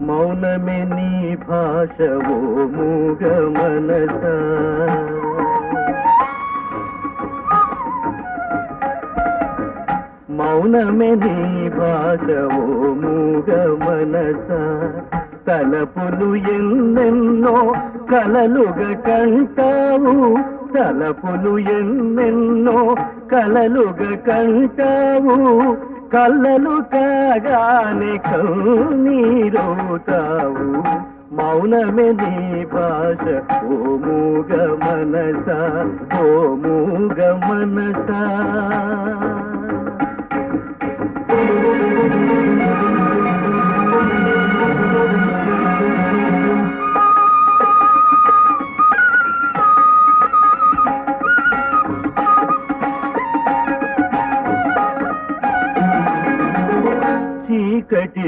మౌనమే నీ భాష ఓ మూగ మనస మౌనమే నీ భాష ఓ మూగ మనస తలపులు ఎన్నెన్నో కలలుగా కంటావు తలపులు ఎన్నెన్నో కలలుగా కంటావు కళ్ళలు కాగానే కౌనీరవుతావు మౌనమే నీ భాష ఓ మూగ మనస ఓ మూగ మనసా. कहती